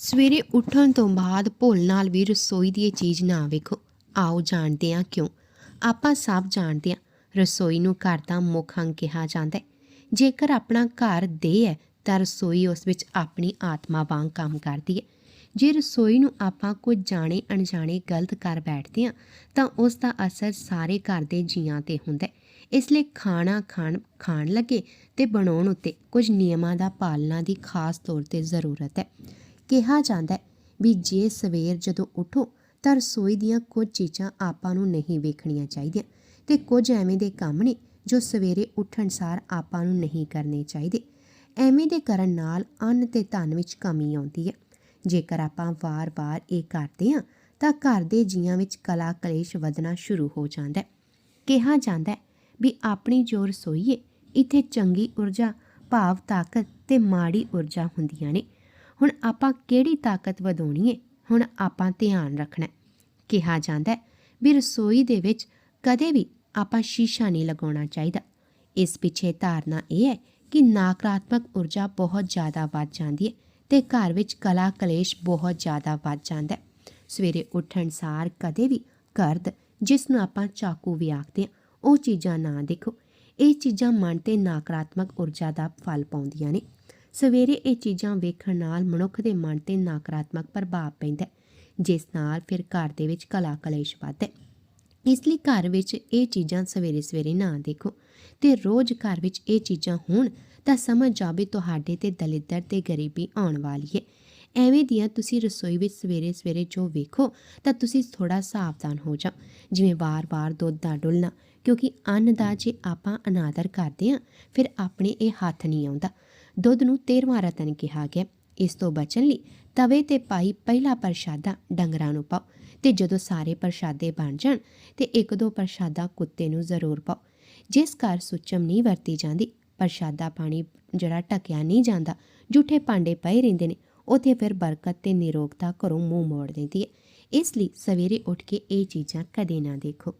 ਸਵੇਰੇ ਉੱਠਣ ਤੋਂ ਬਾਅਦ ਭੁੱਲ ਨਾਲ ਵੀ ਰਸੋਈ ਦੀ ਇਹ ਚੀਜ਼ ਨਾ ਵੇਖੋ। ਆਓ ਜਾਣਦੇ ਹਾਂ ਕਿਉਂ? ਆਪਾਂ ਸਭ ਜਾਣਦੇ ਹਾਂ, ਰਸੋਈ ਨੂੰ ਘਰ ਦਾ ਮੁੱਖ ਅੰਗ ਕਿਹਾ ਜਾਂਦਾ ਹੈ। ਜੇਕਰ ਆਪਣਾ ਘਰ ਦੇ ਹੈ, ਤਾਂ ਰਸੋਈ ਉਸ ਵਿੱਚ ਆਪਣੀ ਆਤਮਾ ਵਾਂਗ ਕੰਮ ਕਰਦੀ ਹੈ। ਜੇ ਰਸੋਈ ਨੂੰ ਆਪਾਂ ਕੁਝ ਜਾਣੇ ਅਣਜਾਣੇ ਗਲਤ ਕਰ ਬੈਠਦੇ ਹਾਂ, ਤਾਂ ਉਸ ਦਾ ਅਸਰ ਸਾਰੇ ਘਰ ਦੇ ਜੀਆਂ ਤੇ ਹੁੰਦਾ ਹੈ। ਇਸ ਲਈ ਖਾਣਾ ਖਾਣ ਖਾਣ ਲੱਗੇ ਤੇ ਬਣਾਉਣ ਉੱਤੇ ਕੁਝ ਨਿਯਮਾਂ ਦਾ ਪਾਲਣਾ ਦੀ ਖਾਸ ਤੌਰ ਤੇ ਜ਼ਰੂਰਤ ਹੈ। ਕਿਹਾ ਜਾਂਦਾ ਹੈ ਵੀ ਜੇ ਸਵੇਰ ਜਦੋਂ ਉਠੋ ਤਾਂ ਰਸੋਈ ਦੀਆਂ ਕੁਝ ਚੀਜ਼ਾਂ ਆਪਾਂ ਨੂੰ ਨਹੀਂ ਵੇਖਣੀਆਂ ਚਾਹੀਦੀਆਂ ਤੇ ਕੁਝ ਐਵੇਂ ਦੇ ਕੰਮ ਨੇ ਜੋ ਸਵੇਰੇ ਉੱਠਣ ਸਾਰ ਆਪਾਂ ਨੂੰ ਨਹੀਂ ਕਰਨੇ ਚਾਹੀਦੇ। ਐਵੇਂ ਦੇ ਕਰਨ ਨਾਲ ਅੰਨ ਤੇ ਧਨ ਵਿੱਚ ਕਮੀ ਆਉਂਦੀ ਹੈ। ਜੇਕਰ ਆਪਾਂ ਵਾਰ-ਵਾਰ ਇਹ ਕਰਦੇ ਹਾਂ ਤਾਂ ਘਰ ਦੇ ਜੀਆਂ ਵਿੱਚ ਕਲਾ ਕਲੇਸ਼ ਵਧਣਾ ਸ਼ੁਰੂ ਹੋ ਜਾਂਦਾ ਹੈ। ਕਿਹਾ ਜਾਂਦਾ ਹੈ ਵੀ ਆਪਣੀ ਜੋ ਰਸੋਈ ਹੈ, ਇੱਥੇ ਚੰਗੀ ਊਰਜਾ, ਭਾਵ ਤਾਕਤ ਤੇ ਮਾੜੀ ਊਰਜਾ ਹੁੰਦੀਆਂ ਨੇ। ਹੁਣ ਆਪਾਂ ਕਿਹੜੀ ਤਾਕਤ ਵਧਾਉਣੀ ਹੈ ਹੁਣ ਆਪਾਂ ਧਿਆਨ ਰੱਖਣਾ ਕਿਹਾ ਜਾਂਦਾ ਹੈ ਵੀ ਰਸੋਈ ਦੇ ਵਿੱਚ ਕਦੇ ਵੀ ਆਪਾਂ ਸ਼ੀਸ਼ਾ ਨਹੀਂ ਲਗਾਉਣਾ ਚਾਹੀਦਾ। ਇਸ ਪਿੱਛੇ ਧਾਰਨਾ ਇਹ ਹੈ ਕਿ ਨਕਾਰਾਤਮਕ ਊਰਜਾ ਬਹੁਤ ਜ਼ਿਆਦਾ ਵੱਧ ਜਾਂਦੀ ਹੈ ਤੇ ਘਰ ਵਿੱਚ ਕਲਾ ਕਲੇਸ਼ ਬਹੁਤ ਜ਼ਿਆਦਾ ਵੱਧ ਜਾਂਦਾ ਹੈ। ਸਵੇਰੇ ਉੱਠਣ ਸਾਰ ਕਦੇ ਵੀ ਕਰਦ, ਜਿਸ ਨੂੰ ਆਪਾਂ ਚਾਕੂ ਵੀ ਆਖਦੇ ਹਾਂ, ਉਹ ਚੀਜ਼ਾਂ ਨਾ ਦੇਖੋ। ਇਹ ਚੀਜ਼ਾਂ ਮਨ ਤੇ ਨਕਾਰਾਤਮਕ ਊਰਜਾ ਦਾ ਫਲ ਪਾਉਂਦੀਆਂ ਨੇ। ਸਵੇਰੇ ਇਹ ਚੀਜ਼ਾਂ ਵੇਖਣ ਨਾਲ ਮਨੁੱਖ ਦੇ ਮਨ ਤੇ ਨਕਾਰਾਤਮਕ ਪ੍ਰਭਾਵ ਪੈਂਦਾ ਜਿਸ ਨਾਲ ਫਿਰ ਘਰ ਦੇ ਵਿੱਚ ਕਲਾ ਕਲੇਸ਼ ਵੱਧਦਾ ਇਸ ਲਈ ਘਰ ਵਿੱਚ ਇਹ ਚੀਜ਼ਾਂ ਸਵੇਰੇ ਸਵੇਰੇ ਨਾ ਦੇਖੋ ਤੇ ਰੋਜ਼ ਘਰ ਵਿੱਚ ਇਹ ਚੀਜ਼ਾਂ ਹੋਣ ਤਾਂ ਸਮਝ ਜਾਵੇ ਤੁਹਾਡੇ ਤੇ ਦਲਿੱਦਰ ਤੇ ਗਰੀਬੀ ਆਉਣ ਵਾਲੀ ਹੈ। ਐਵੇਂ ਦੀਆਂ ਤੁਸੀਂ ਰਸੋਈ ਵਿੱਚ ਸਵੇਰੇ ਸਵੇਰੇ ਜੋ ਵੇਖੋ ਤਾਂ ਤੁਸੀਂ ਥੋੜਾ ਸਾਵਧਾਨ ਹੋ ਜਾਓ। ਜਿਵੇਂ ਵਾਰ-ਵਾਰ ਦੁੱਧ ਦਾ ਡੁੱਲਣਾ, ਕਿਉਂਕਿ ਅੰਨ ਦਾ ਜੇ ਆਪਾਂ ਅਨਾਦਰ ਕਰਦੇ ਹਾਂ, ਫਿਰ ਆਪਣੇ ਇਹ ਹੱਥ ਨਹੀਂ ਆਉਂਦਾ। ਦੁੱਧ ਨੂੰ 13ਵਾਂ ਰਤਨ ਕਿਹਾ ਗਿਆ। ਇਸ ਤੋਂ ਬਚਣ ਲਈ ਤਵੇ ਤੇ ਪਾਈ ਪਹਿਲਾ ਪ੍ਰਸ਼ਾਦਾ ਡੰਗਰਾਂ ਨੂੰ ਪਾਓ ਤੇ ਜਦੋਂ ਸਾਰੇ ਪ੍ਰਸ਼ਾਦੇ ਬਣ ਜਾਣ ਤੇ ਇੱਕ ਦੋ ਪ੍ਰਸ਼ਾਦਾ ਕੁੱਤੇ ਨੂੰ ਜ਼ਰੂਰ ਪਾਓ। ਜਿਸ ਘਰ ਸੁੱਚਮ ਨਹੀਂ ਵਰਤੀ ਜਾਂਦੀ, ਪ੍ਰਸ਼ਾਦਾ ਪਾਣੀ ਜਿਹੜਾ ਟਕਿਆ ਨਹੀਂ ਜਾਂਦਾ ਝੂਠੇ ਭਾਂਡੇ ਪਏ ਰਹਿੰਦੇ ਨੇ, ਉਥੇ ਫਿਰ ਬਰਕਤ ਤੇ ਨਿਰੋਗਤਾ ਘਰੋਂ ਮੂੰਹ ਮੋੜ ਦਿੰਦੀ ਹੈ। ਇਸ ਲਈ ਸਵੇਰੇ ਉੱਠ ਕੇ ਇਹ ਚੀਜ਼ਾਂ ਕਦੇ ਨਾ ਦੇਖੋ।